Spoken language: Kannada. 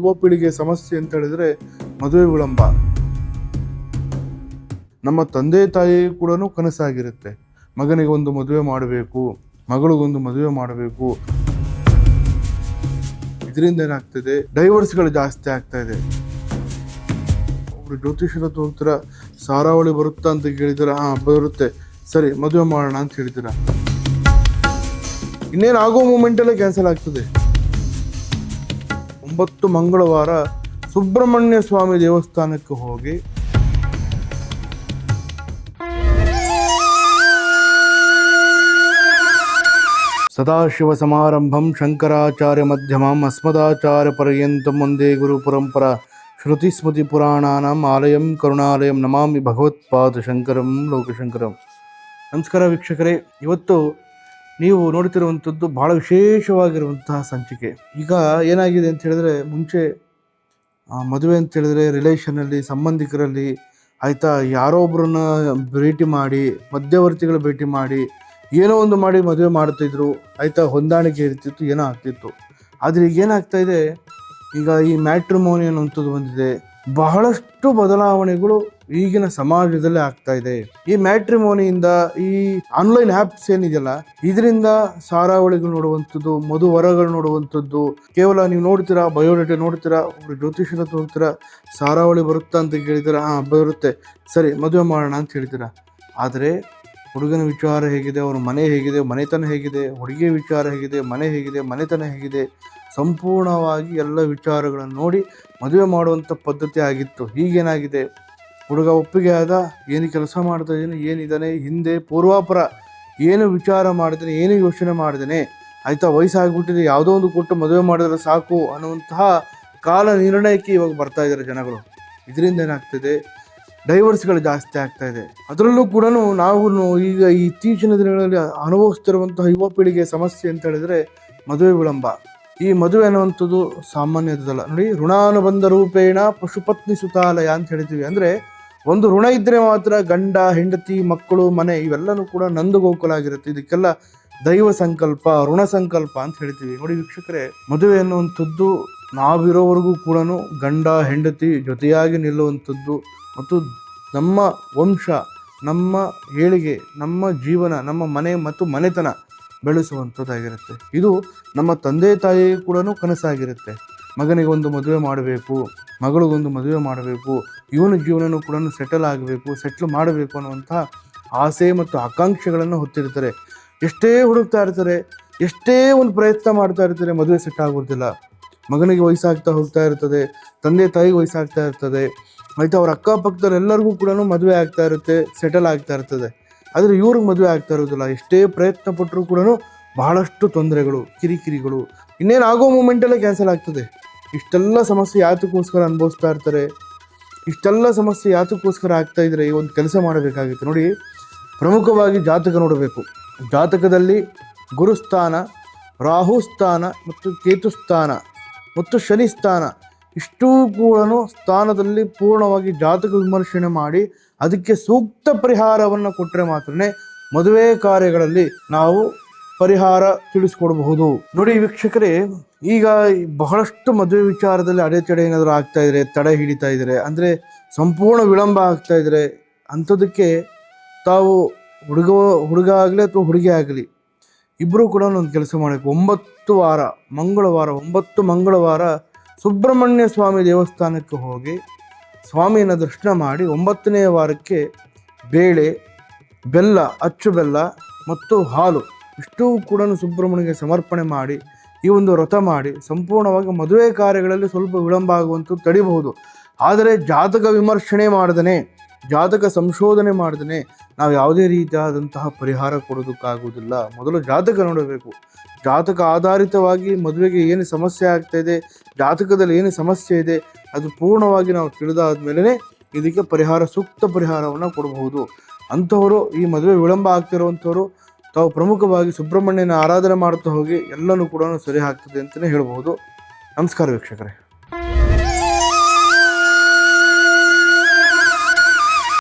ಯುವ ಪೀಳಿಗೆ ಸಮಸ್ಯೆ ಅಂತ ಹೇಳಿದ್ರೆ ಮದುವೆ ವಿಳಂಬ. ನಮ್ಮ ತಂದೆ ತಾಯಿ ಕೂಡ ಕನಸಾಗಿರುತ್ತೆ. ಮಗನಿಗೆ ಒಂದು ಮದುವೆ ಮಾಡಬೇಕು ಮಗಳಿಗೊಂದು ಮದುವೆ ಮಾಡಬೇಕು. ಇದರಿಂದ ಏನಾಗ್ತದೆ? ಡೈವರ್ಸ್ಗಳು ಜಾಸ್ತಿ ಆಗ್ತಾ ಇದೆ. ಒಬ್ರು ಜ್ಯೋತಿಷರ ತೋರ್ತಾರ ಸಾರಾವಳಿ ಬರುತ್ತಾ ಅಂತ ಕೇಳಿದಾರ, ಹಾ, ಬರುತ್ತೆ. ಸರಿ, ಮದುವೆ ಮಾಡೋಣ ಅಂತ ಹೇಳಿದಿರ ಇನ್ನೇನು ಆಗೋ ಮೂಮೆಂಟಲ್ಲೇ ಕ್ಯಾನ್ಸಲ್ ಆಗ್ತದೆ. ಒಂಬತ್ತು ಮಂಗಳವಾರ ಸುಬ್ರಹ್ಮಣ್ಯ ಸ್ವಾಮಿ ದೇವಸ್ಥಾನಕ್ಕೆ ಹೋಗಿ ಸದಾಶಿವ ಸಮಾರಂಭಂ ಶಂಕರಾಚಾರ್ಯ ಮಧ್ಯಮಂ ಅಸ್ಮದಾಚಾರ್ಯ ಪರ್ಯಂತಂ ಒಂದೇ ಗುರು ಪರಂಪರ ಶ್ರುತಿ ಸ್ಮೃತಿ ಪುರಾಣಾನಾಂ ಆಲಯಂ ಕರುಣಾಲಯಂ ನಮಾಮಿ ಭಗವತ್ಪಾದ ಶಂಕರಂ ಲೋಕಶಂಕರಂ. ನಮಸ್ಕಾರ ವೀಕ್ಷಕರೇ, ಇವತ್ತು ನೀವು ನೋಡ್ತಿರುವಂಥದ್ದು ಬಹಳ ವಿಶೇಷವಾಗಿರುವಂತಹ ಸಂಚಿಕೆ. ಈಗ ಏನಾಗಿದೆ ಅಂತ ಹೇಳಿದ್ರೆ, ಮುಂಚೆ ಮದುವೆ ಅಂತ ಹೇಳಿದ್ರೆ ರಿಲೇಷನಲ್ಲಿ ಸಂಬಂಧಿಕರಲ್ಲಿ ಆಯಿತಾ, ಯಾರೋ ಒಬ್ಬರನ್ನ ಭೇಟಿ ಮಾಡಿ, ಮಧ್ಯವರ್ತಿಗಳ ಭೇಟಿ ಮಾಡಿ, ಏನೋ ಒಂದು ಮಾಡಿ ಮದುವೆ ಮಾಡ್ತಿದ್ರು, ಆಯಿತಾ, ಹೊಂದಾಣಿಕೆ ಇರ್ತಿತ್ತು, ಏನೋ ಆಗ್ತಿತ್ತು. ಆದರೆ ಈಗ ಏನಾಗ್ತಾ ಇದೆ, ಈಗ ಈ ಮ್ಯಾಟ್ರಿಮೋನಿ ಅನ್ನುವಂಥದ್ದು ಬಂದಿದೆ. ಬಹಳಷ್ಟು ಬದಲಾವಣೆಗಳು ಈಗಿನ ಸಮಾಜದಲ್ಲಿ ಆಗ್ತಾ ಇದೆ. ಈ ಮ್ಯಾಟ್ರಿಮೋನಿಯಿಂದ ಈ ಆನ್ಲೈನ್ ಆ್ಯಪ್ಸ್ ಏನಿದೆಯಲ್ಲ, ಇದರಿಂದ ಸಾರಾವಳಿಗಳು ನೋಡುವಂಥದ್ದು ಮಧುವರಗಳು ನೋಡುವಂಥದ್ದು, ಕೇವಲ ನೀವು ನೋಡ್ತೀರಾ, ಬಯೋಡೇಟಾ ನೋಡ್ತೀರಾ ಒಬ್ಬರು ಜ್ಯೋತಿಷರ ನೋಡ್ತೀರಾ, ಸಾರಾವಳಿ ಬರುತ್ತಾ ಅಂತ ಕೇಳಿದ್ದೀರಾ ಹಾಂ ಬರುತ್ತೆ. ಸರಿ, ಮದುವೆ ಮಾಡೋಣ ಅಂತ ಹೇಳ್ತೀರಾ ಆದರೆ ಹುಡುಗನ ವಿಚಾರ ಹೇಗಿದೆ, ಅವ್ರ ಮನೆ ಹೇಗಿದೆ, ಮನೆತನ ಹೇಗಿದೆ, ಹುಡುಗಿಯ ವಿಚಾರ ಹೇಗಿದೆ, ಮನೆ ಹೇಗಿದೆ, ಮನೆತನ ಹೇಗಿದೆ, ಸಂಪೂರ್ಣವಾಗಿ ಎಲ್ಲ ವಿಚಾರಗಳನ್ನು ನೋಡಿ ಮದುವೆ ಮಾಡುವಂಥ ಪದ್ಧತಿ ಆಗಿತ್ತು. ಈಗೇನಾಗಿದೆ? ಹುಡುಗ ಒಪ್ಪಿಗೆ ಆದ, ಏನು ಕೆಲಸ ಮಾಡ್ತಾ ಇದ್ದೀನಿ ಏನಿದ್ದಾನೆ ಹಿಂದೆ ಪೂರ್ವಾಪರ ಏನು ವಿಚಾರ ಮಾಡಿದ್ದಾನೆ ಏನು ಯೋಚನೆ ಮಾಡಿದ್ದಾನೆ ಆಯಿತಾ, ವಯಸ್ಸಾಗ್ಬಿಟ್ಟಿದೆ, ಯಾವುದೋ ಒಂದು ಕೊಟ್ಟು ಮದುವೆ ಮಾಡಿದ್ರೆ ಸಾಕು ಅನ್ನುವಂತಹ ಕಾಲ ನಿರ್ಣಯಕ್ಕೆ ಇವಾಗ ಬರ್ತಾ ಇದ್ದಾರೆ ಜನಗಳು. ಇದರಿಂದ ಏನಾಗ್ತಿದೆ? ಡೈವರ್ಸ್ಗಳು ಜಾಸ್ತಿ ಆಗ್ತಾ ಇದೆ. ಅದರಲ್ಲೂ ಕೂಡ ನಾವು ಈಗ ಇತ್ತೀಚಿನ ದಿನಗಳಲ್ಲಿ ಅನುಭವಿಸ್ತಿರುವಂತಹ ಯುವ ಪೀಳಿಗೆ ಸಮಸ್ಯೆ ಅಂತ ಹೇಳಿದ್ರೆ ಮದುವೆ ವಿಳಂಬ. ಈ ಮದುವೆ ಅನ್ನುವಂಥದ್ದು ಸಾಮಾನ್ಯದಲ್ಲ ನೋಡಿ, ಋಣಾನುಬಂಧ ರೂಪೇಣ ಪಶುಪತ್ನಿ ಸುತಾಲಯ ಅಂತ ಹೇಳಿದ್ವಿ. ಅಂದ್ರೆ ಒಂದು ಋಣ ಇದ್ರೆ ಮಾತ್ರ ಗಂಡ, ಹೆಂಡತಿ, ಮಕ್ಕಳು, ಮನೆ ಇವೆಲ್ಲನೂ ಕೂಡ ನಂದು ಗೋಕುಲಾಗಿರುತ್ತೆ ಇದಕ್ಕೆಲ್ಲ ದೈವ ಸಂಕಲ್ಪ, ಋಣ ಸಂಕಲ್ಪ ಅಂತ ಹೇಳ್ತೀವಿ. ನೋಡಿ ವೀಕ್ಷಕರೇ, ಮದುವೆ ಅನ್ನುವಂಥದ್ದು ನಾವಿರೋವರೆಗೂ ಕೂಡ ಗಂಡ, ಹೆಂಡತಿ ಜೊತೆಯಾಗಿ ನಿಲ್ಲುವಂಥದ್ದು ಮತ್ತು ನಮ್ಮ ವಂಶ, ನಮ್ಮ ಏಳಿಗೆ, ನಮ್ಮ ಜೀವನ, ನಮ್ಮ ಮನೆ ಮತ್ತು ಮನೆತನ ಬೆಳೆಸುವಂಥದ್ದಾಗಿರುತ್ತೆ. ಇದು ನಮ್ಮ ತಂದೆ ತಾಯಿ ಕೂಡ ಕನಸಾಗಿರುತ್ತೆ. ಮಗನಿಗೆ ಒಂದು ಮದುವೆ ಮಾಡಬೇಕು, ಮಗಳಿಗೊಂದು ಮದುವೆ ಮಾಡಬೇಕು ಇವನ ಜೀವನನೂ ಕೂಡ ಸೆಟಲ್ ಆಗಬೇಕು ಸೆಟ್ಲ್ ಮಾಡಬೇಕು ಅನ್ನುವಂಥ ಆಸೆ ಮತ್ತು ಆಕಾಂಕ್ಷೆಗಳನ್ನು ಹೊತ್ತಿರ್ತಾರೆ. ಎಷ್ಟೇ ಹುಡುಕ್ತಾ ಇರ್ತಾರೆ, ಎಷ್ಟೇ ಒಂದು ಪ್ರಯತ್ನ ಮಾಡ್ತಾ ಇರ್ತಾರೆ, ಮದುವೆ ಸೆಟ್ ಆಗೋದಿಲ್ಲ. ಮಗನಿಗೆ ವಯಸ್ಸಾಗ್ತಾ ಹೋಗ್ತಾ ಇರ್ತದೆ, ತಂದೆ ತಾಯಿಗೆ ವಯಸ್ಸಾಗ್ತಾ ಇರ್ತದೆ, ಮತ್ತು ಅವ್ರ ಅಕ್ಕಪಕ್ಕದವರೆಲ್ಲರಿಗೂ ಕೂಡ ಮದುವೆ ಆಗ್ತಾ ಇರುತ್ತೆ ಸೆಟಲ್ ಆಗ್ತಾ ಇರ್ತದೆ. ಆದರೆ ಇವ್ರಿಗೆ ಮದುವೆ ಆಗ್ತಾ ಇರೋದಿಲ್ಲ. ಎಷ್ಟೇ ಪ್ರಯತ್ನ ಪಟ್ಟರೂ ಕೂಡ ಬಹಳಷ್ಟು ತೊಂದರೆಗಳು, ಕಿರಿಕಿರಿಗಳು. ಇನ್ನೇನು ಆಗೋ ಮೂಮೆಂಟಲ್ಲೇ ಕ್ಯಾನ್ಸಲ್ ಆಗ್ತದೆ. ಇಷ್ಟೆಲ್ಲ ಸಮಸ್ಯೆ ಯಾತಕ್ಕೋಸ್ಕರ ಅನುಭವಿಸ್ತಾ ಇರ್ತಾರೆ. ಇಷ್ಟೆಲ್ಲ ಸಮಸ್ಯೆ ಯಾತಕ್ಕೋಸ್ಕರ ಆಗ್ತಾ ಇದ್ರೆ ಈ ಒಂದು ಕೆಲಸ ಮಾಡಬೇಕಾಗಿತ್ತು. ನೋಡಿ, ಪ್ರಮುಖವಾಗಿ ಜಾತಕ ನೋಡಬೇಕು. ಜಾತಕದಲ್ಲಿ ಗುರುಸ್ಥಾನ, ರಾಹುಸ್ಥಾನ ಮತ್ತು ಕೇತುಸ್ಥಾನ ಮತ್ತು ಶನಿ ಸ್ಥಾನ ಇಷ್ಟೂ ಕೂಡ ಸ್ಥಾನದಲ್ಲಿ ಪೂರ್ಣವಾಗಿ ಜಾತಕ ವಿಮರ್ಶನೆ ಮಾಡಿ ಅದಕ್ಕೆ ಸೂಕ್ತ ಪರಿಹಾರವನ್ನು ಕೊಟ್ಟರೆ ಮಾತ್ರ ಮದುವೆ ಕಾರ್ಯಗಳಲ್ಲಿ ನಾವು ಪರಿಹಾರ ತಿಳಿಸ್ಕೊಡಬಹುದು. ನೋಡಿ ವೀಕ್ಷಕರೇ, ಈಗ ಬಹಳಷ್ಟು ಮದುವೆ ವಿಚಾರದಲ್ಲಿ ಅಡೆತಡೆ ಏನಾದರೂ ಆಗ್ತಾ ಇದ್ರೆ, ತಡೆ ಹಿಡಿತಾ ಇದ್ದಾರೆ ಅಂದರೆ ಸಂಪೂರ್ಣ ವಿಳಂಬ ಆಗ್ತಾ ಇದ್ರೆ, ಅಂಥದಕ್ಕೆ ತಾವು ಹುಡುಗ ಹುಡುಗ ಆಗಲಿ ಅಥವಾ ಹುಡುಗಿ ಆಗಲಿ ಇಬ್ಬರು ಕೂಡ ಒಂದು ಕೆಲಸ ಮಾಡಬೇಕು. ಒಂಬತ್ತು ವಾರ, ಮಂಗಳವಾರ, ಒಂಬತ್ತು ಮಂಗಳವಾರ ಸುಬ್ರಹ್ಮಣ್ಯ ಸ್ವಾಮಿ ದೇವಸ್ಥಾನಕ್ಕೆ ಹೋಗಿ ಸ್ವಾಮಿಯನ್ನು ದರ್ಶನ ಮಾಡಿ ಒಂಬತ್ತನೇ ವಾರಕ್ಕೆ ಬೇಳೆ, ಬೆಲ್ಲ, ಅಚ್ಚು ಬೆಲ್ಲ ಮತ್ತು ಹಾಲು ಇಷ್ಟೂ ಕೂಡ ಸುಬ್ರಹ್ಮಣ್ಯಗೆ ಸಮರ್ಪಣೆ ಮಾಡಿ, ಈ ಒಂದು ವ್ರತ ಮಾಡಿ ಸಂಪೂರ್ಣವಾಗಿ ಮದುವೆ ಕಾರ್ಯಗಳಲ್ಲಿ ಸ್ವಲ್ಪ ವಿಳಂಬ ಆಗುವಂಥದ್ದು ತಡಿಬಹುದು. ಆದರೆ ಜಾತಕ ವಿಮರ್ಶನೆ ಮಾಡದನೆ, ಜಾತಕ ಸಂಶೋಧನೆ ಮಾಡದನೆ ನಾವು ಯಾವುದೇ ರೀತಿಯಾದಂತಹ ಪರಿಹಾರ ಕೊಡೋದಕ್ಕಾಗುವುದಿಲ್ಲ. ಮೊದಲು ಜಾತಕ ನೋಡಬೇಕು. ಜಾತಕ ಆಧಾರಿತವಾಗಿ ಮದುವೆಗೆ ಏನು ಸಮಸ್ಯೆ ಆಗ್ತಾ ಇದೆ, ಜಾತಕದಲ್ಲಿ ಏನು ಸಮಸ್ಯೆ ಇದೆ, ಅದು ಪೂರ್ಣವಾಗಿ ನಾವು ತಿಳಿದಾದ ಮೇಲೆ ಇದಕ್ಕೆ ಪರಿಹಾರ, ಸೂಕ್ತ ಪರಿಹಾರವನ್ನು ಕೊಡಬಹುದು. ಅಂಥವರು ಈ ಮದುವೆ ವಿಳಂಬ ಆಗ್ತಿರುವಂಥವ್ರು ತಾವು ಪ್ರಮುಖವಾಗಿ ಸುಬ್ರಹ್ಮಣ್ಯನ ಆರಾಧನೆ ಮಾಡ್ತಾ ಹೋಗಿ ಎಲ್ಲನೂ ಕೂಡ ಸರಿ ಆಗ್ತದೆ ಅಂತಲೇ ಹೇಳ್ಬೋದು. ನಮಸ್ಕಾರ ವೀಕ್ಷಕರೇ.